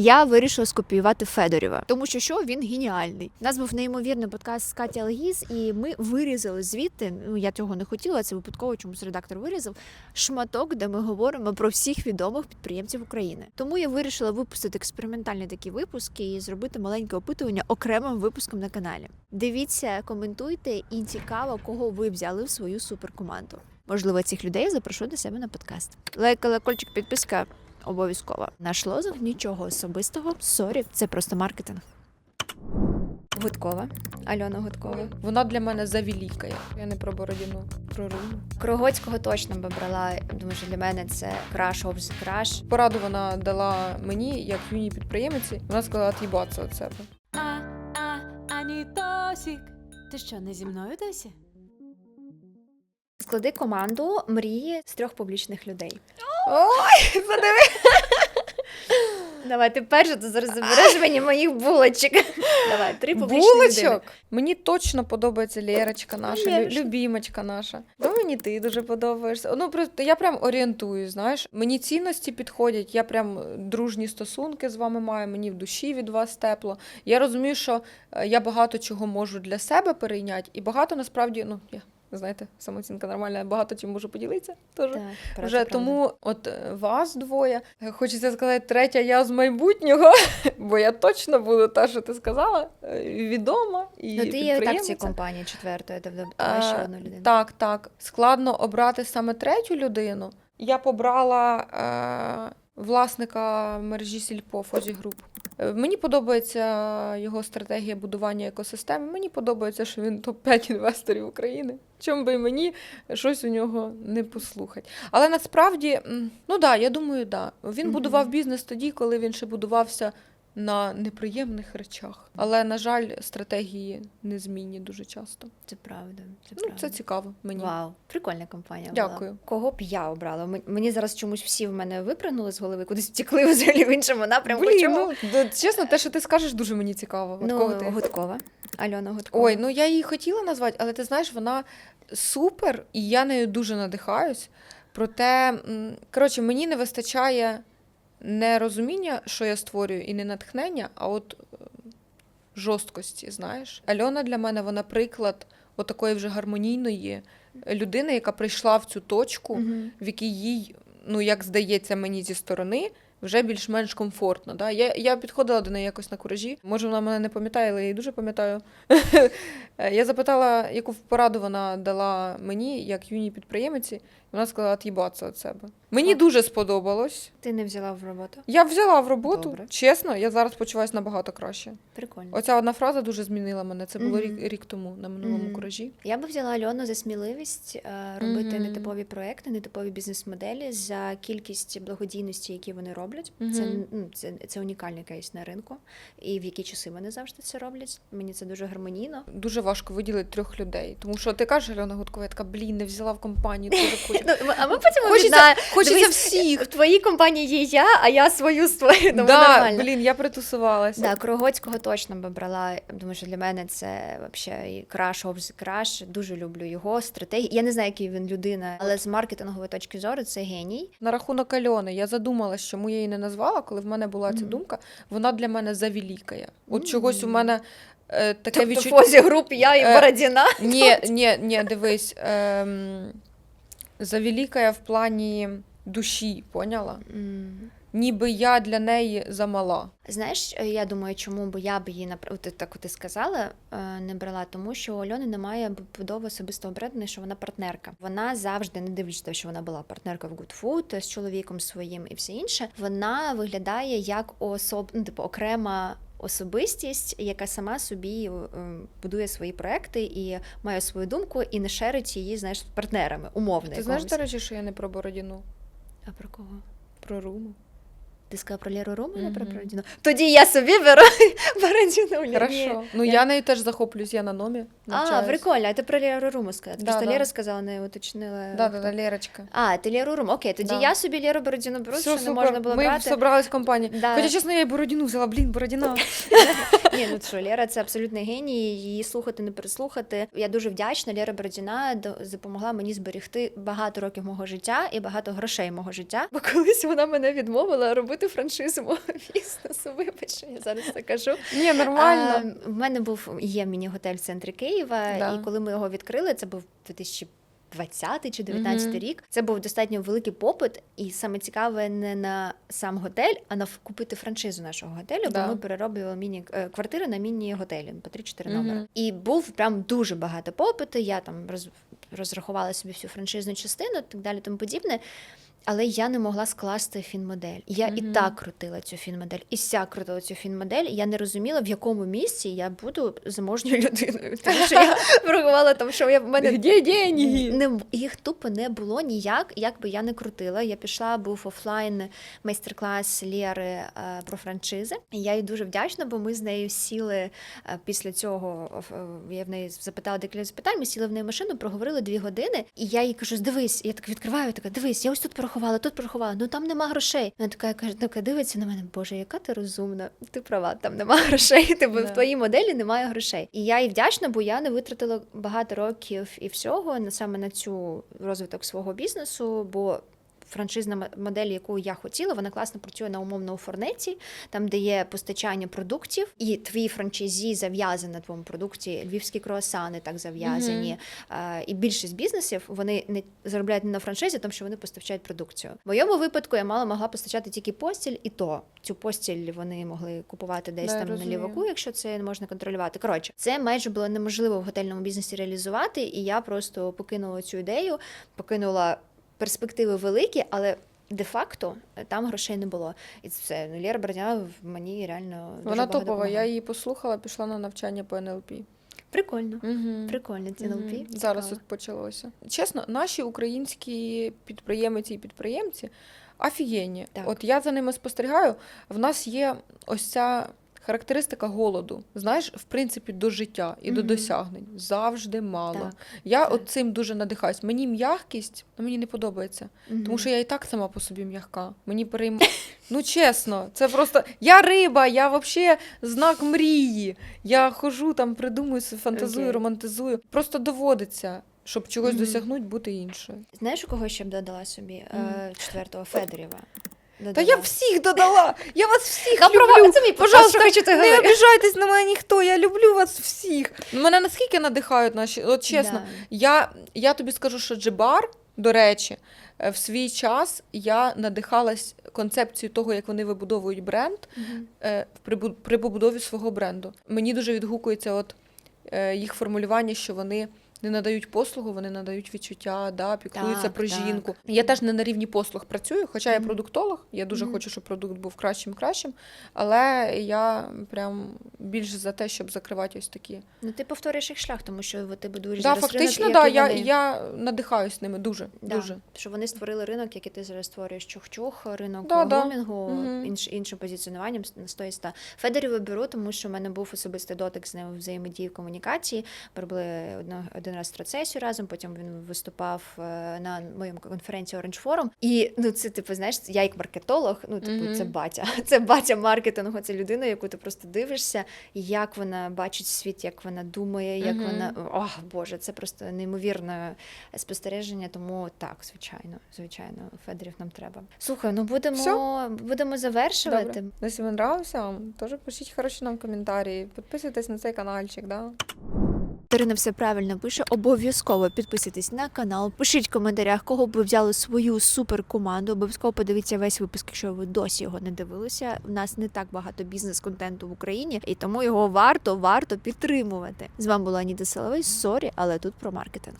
Я вирішила скопіювати Федорєва, тому що що він геніальний. У нас був неймовірний подкаст з Каті Алгіз, і ми вирізали звідти. Ну я цього не хотіла. Це випадково чомусь редактор вирізав шматок, де ми говоримо про всіх відомих підприємців України. Тому я вирішила випустити експериментальні такі випуски і зробити маленьке опитування окремим випуском на каналі. Дивіться, коментуйте і цікаво, кого ви взяли в свою суперкоманду. Можливо, цих людей я запрошу до себе на подкаст. Лайк, колокольчик, підписка обов'язково. Наш лозунг нічого особистого. Сорі, це просто маркетинг. Гудкова. Альона Гудкова. Вона для мене завеликая. Я не про Бородіну, про Руму. Крогоцького точно би брала. Думаю, що для мене це краш the краш. Пораду вона дала мені, як юній підприємиці. Вона сказала от'їбатися від себе. А, а, Анітосік. Ти що, не зі мною досі? Склади команду мрії з трьох публічних людей. Ой, подиви. Давай, ти перша, ти зараз забереш мені моїх булочок. Давай, три публічні людини. Мені точно подобається Лєрочка наша, лю- Лєрочка. любімочка наша. Ну мені ти дуже подобаєшся. Ну просто я прям орієнтую, знаєш. Мені цінності підходять, я прям дружні стосунки з вами маю, мені в душі від вас тепло. Я розумію, що е, я багато чого можу для себе перейняти, і багато насправді, ну я. Знаєте, самооцінка нормальна, багато чим можу поділитися. Теж. Так, правда, Вже правда. тому от е, вас двоє. Е, Хочеться сказати, третя я з майбутнього, бо я точно буду та, що ти сказала, е, відома і Ну, ти є так в цій компанії четвертою, давай ще одну людину. Так, так. Складно обрати саме третю людину. Я побрала е, власника мережі Сільпо Фозі Груп. Е, Мені подобається його стратегія будування екосистеми. Мені подобається, що він топ-5 інвесторів України. Чому би і мені щось у нього не послухати. Але насправді, ну да, я думаю, да. Він будував бізнес тоді, коли він ще будувався на неприємних речах. Але, на жаль, стратегії незмінні дуже часто. Це правда. Це Ну, це цікаво мені. Вау, прикольна компанія. Дякую. Була. Кого б я обрала? Мені зараз чомусь всі в мене випрыгнули з голови, кудись втекли взагалі в іншому напрямку. Блін, Чому? ну, чесно, те, що ти скажеш, дуже мені цікаво. Ну кого ти? Гудкова. Альона Гудкова. Ой, ну я її хотіла назвати, але ти знаєш, вона супер, і я нею дуже надихаюсь. Проте, коротше, мені не вистачає не розуміння, що я створюю, і не натхнення, а от е, жорсткості, знаєш. Альона для мене вона приклад отакої вже гармонійної людини, яка прийшла в цю точку, Мгм. в якій їй, ну як здається мені зі сторони, вже більш-менш комфортно. Да? Я, я підходила до неї якось на куражі. Може, вона мене не пам'ятає, але я її дуже пам'ятаю. Я запитала, яку пораду вона дала мені, як юній підприємиці. Вона сказала от'їбатися від себе. Мені дуже сподобалось. Ти не взяла в роботу? Я взяла в роботу. Добре. Чесно, я зараз почуваюся набагато краще. Прикольно. Оця одна фраза дуже змінила мене. Це було рік, рік тому на минулому Мгм. куражі. Я би взяла Альону за сміливість е, робити Мгм. нетипові проекти, нетипові бізнес-моделі за кількість благодійності, які вони роблять. Це, Мгм. ну, це, це унікальний кейс на ринку. І в які часи вони завжди це роблять. Мені це дуже гармонійно. Дуже важко виділити трьох людей. Тому що ти кажеш, Альона Гудкова, я така, блін, не взяла в компанію. Дуже хочу. Ну, а ми потім Хочеться, хочеться Дивись, всіх. В твоїй компанії є я, а я свою створю. Тому да, нормально. блін, я притусувалася. Да, Крогоцького точно би брала. Тому що для мене це взагалі краш the краш. Дуже люблю його стратегії. Я не знаю, який він людина, але з маркетингової точки зору це геній. На рахунок Альони, я задумалась, чому я її не назвала, коли в мене була ця Мгм. думка. Вона для мене завелікає. От чогось у мене е, таке Тобто відчуття. фозі груп я і Е, Бородіна. Ні, ні, ні, дивись. Ем, завелікає в плані душі, поняла? М. Ніби я для неї замала. Знаєш, е, я думаю, чому б я б її напр- от так от ти сказала, е, не брала, тому що у Альони немає будови особистого бренду, що вона партнерка. Вона завжди, не дивлячись те, що вона була партнерка в Good Food з чоловіком своїм і все інше. Вона виглядає як особ, ну, типу, окрема. Особистість, яка сама собі е, будує свої проекти і має свою думку, і не шерить її, знаєш, з партнерами, умовно. Ти знаєш, до речі, що я не про Бородіну, А про кого? про Руму. Ти сказала про Леру Рому, не про. Бородіну? Тоді я собі беру Бородіну. Хорошо. Ну я- я нею теж захоплююсь, я на номі. А, прикольно, а ти про Леру Руму сказала. Просто. Лера сказала, не уточнила. Да, да, да, Лерочка. А, ти Леру Руму. Окей, тоді Да. я собі Леру Бородіну беру, що не можна було Ми брати. зібрались в компанії. Да. Хоча, чесно, я і Бородіну взяла, блін, Бородіна. Ні, ну що, Лера це абсолютний геній, її слухати, не переслухати. Я дуже вдячна. Лера Бородіна до- допомогла мені зберегти багато років мого життя і багато грошей мого життя. Бо колись вона мене відмовила робити франшизу мого бізнесу. Вибач, що я зараз це кажу. Ні, нормально. А, в мене був є міні-готель в центрі Києва, Да. і коли ми його відкрили, це був 2020 чи 19 Мгм. рік. Це був достатньо великий попит, і саме цікаве не на сам готель, а на купити франшизу нашого готелю. Да. Бо ми перероблювали міні е, квартири на міні-готелі по 3-4 Мгм. номери. І був прям дуже багато попиту. Я там роз, розрахувала собі всю франшизну частину, так далі, тому подібне. Але я не могла скласти фінмодель. Я і так крутила цю фінмодель, і сяк крутила цю фінмодель. і Я не розуміла, в якому місці я буду заможньою людиною. Тому що я порахувала там, що я в мене Де деньги? не їх тупо не було ніяк, як би я не крутила. Я пішла, був офлайн майстер-клас Лєри е, про франшизи. І я їй дуже вдячна, бо ми з нею сіли е, після цього. е, Я в неї запитала декілька запитань. Ми сіли в неї машину, проговорили дві години. І я їй кажу: дивись, я так відкриваю, така дивись, я ось тут порахувала, тут порахувала. Ну там нема грошей. Вона така каже, така дивиться на мене. Боже, яка ти розумна? Ти права, там нема грошей. Тебе Да. в твоїй моделі немає грошей. І я їй вдячна, бо я не витратила багато років і всього на саме на цю розвиток свого бізнесу, бо. Франшизна модель, яку я хотіла, вона класно працює на умовному форнеті, там де є постачання продуктів, і твій франчайзі зав'язаний на твоєму продукті. Львівські круасани так зав'язані. Е, І більшість бізнесів вони не заробляють не на франшизі, тому що вони постачають продукцію. В моєму випадку я мала могла постачати тільки постіль, і то цю постіль вони могли купувати десь Да, там на ліваку, якщо це не можна контролювати. Коротше, це майже було неможливо в готельному бізнесі реалізувати, і я просто покинула цю ідею, покинула перспективи великі, але. Де-факто е, там грошей не було. І це все. Ну, Лєра Бердяна в мені реально дуже Вона багато топова. Я її послухала, пішла на навчання по НЛП. Прикольно. Угу. Прикольно, ці НЛП. Мгм. Зараз от почалося. Чесно, наші українські підприємці і підприємці офігенні. Так. От я за ними спостерігаю. В нас є ось ця характеристика голоду. Знаєш, в принципі, до життя і до досягнень завжди мало. Так, Я так. от цим дуже надихаюсь. Мені м'якість ну, мені не подобається, Мгм. тому що я і так сама по собі м'яка. Мені перейм... Ну чесно, це просто я риба, я взагалі знак мрії. Я хожу там, придумую, фантазую, Окей. романтизую. Просто доводиться, щоб чогось Мгм. досягнути, бути іншою. Знаєш, у кого ще б додала собі? Мгм. Е, Четвертого Федорєва. Та я всіх додала! Я вас всіх Та люблю! це мій Пожалуйста, що хочете не обіжайтесь на мене ніхто, я люблю вас всіх. Мене наскільки надихають наші, от чесно, Да. Я, я тобі скажу, що Джибар, до речі, е, в свій час я надихалась концепцією того, як вони вибудовують бренд е, при, при побудові свого бренду. Мені дуже відгукується от, е, їх формулювання, що вони не надають послугу, вони надають відчуття, да, піклуються Так, про так. жінку. Я теж не на рівні послуг працюю, хоча я продуктолог, я дуже Мгм. хочу, щоб продукт був кращим кращим, але я прям більш за те, щоб закривати ось такі. Ну, ти повторюєш їх шлях, тому що ти будуєш Да, зараз фактично, ринок, да, я, вони. я надихаюсь ними дуже. Да, дуже. Що вони створили ринок, який ти зараз створюєш чух-чух, ринок Да, да. гомінгу, Мгм. інш, іншим позиціонуванням на 100 і 100. Федорів беру, тому що в мене був особистий дотик з ним взаємодії в комунікації. Ми робили один раз трацесію разом, потім він виступав е, на моєму конференції Orange Forum. І ну це типу, знаєш, я як маркетолог, ну типу, Мгм. це батя. Це батя маркетингу, це людина, яку ти просто дивишся, як вона бачить світ, як вона думає, як Мгм. вона. Ох, Боже, це просто неймовірне спостереження. Тому так, звичайно, звичайно, Федорів нам треба. Слухай, ну будемо, Всьо? будемо завершувати. Добре. Якщо вам нравився вам, теж пишіть хороші нам коментарі, підписуйтесь на цей каналчик, да? Дарина все правильно пише. Обов'язково підписуйтесь на канал. Пишіть в коментарях, кого б ви взяли свою супер команду. Обов'язково подивіться весь випуск, якщо ви досі його не дивилися. У нас не так багато бізнес-контенту в Україні, і тому його варто варто підтримувати. З вами була Аніта Соловей. Сорі, але тут про маркетинг.